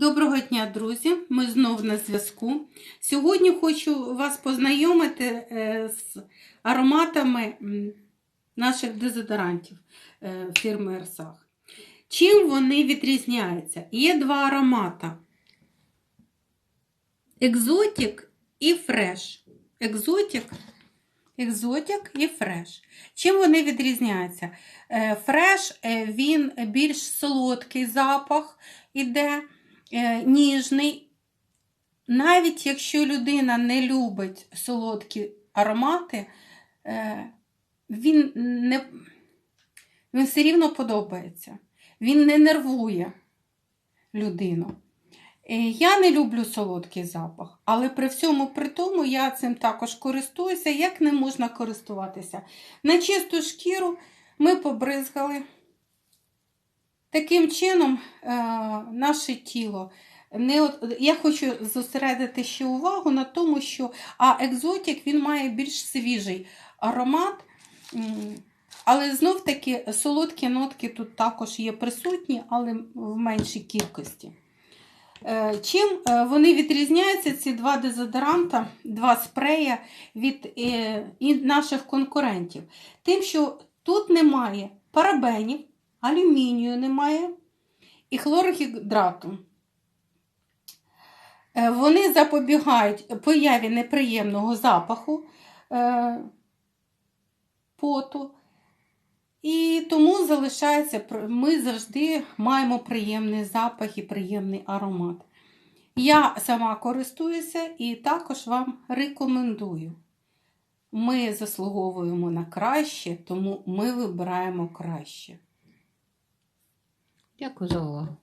Доброго дня, друзі! Ми знов на зв'язку. Сьогодні хочу вас познайомити е, з ароматами наших дезодорантів е, фірми Ерсах. Чим вони відрізняються? Є два аромата: екзотік і фреш. Екзотік, екзотік і фреш. Чим вони відрізняються? Е, Фреш він більш солодкий запах іде ніжний. Навіть якщо людина не любить солодкі аромати, е, він, не, він все рівно подобається. Він не нервує людину. Е, Я не люблю солодкий запах, але при всьому при тому я цим також користуюся, як не можна користуватися. На чисту шкіру ми побризгали. Таким чином, е, наше тіло. Не от, я хочу зосередити ще увагу на тому, що а екзотік він має більш свіжий аромат, але знов таки солодкі нотки тут також є присутні, але в меншій кількості. Е, Чим е, вони відрізняються, ці два дезодоранта, два спрея від наших конкурентів? Тим, що тут немає парабенів, алюмінію немає і хлоргідрату. Е, Вони запобігають появі неприємного запаху е, поту. І тому залишається, ми завжди маємо приємний запах і приємний аромат. Я сама користуюся і також вам рекомендую. Ми заслуговуємо на краще, тому ми вибираємо краще. Дякую за увагу.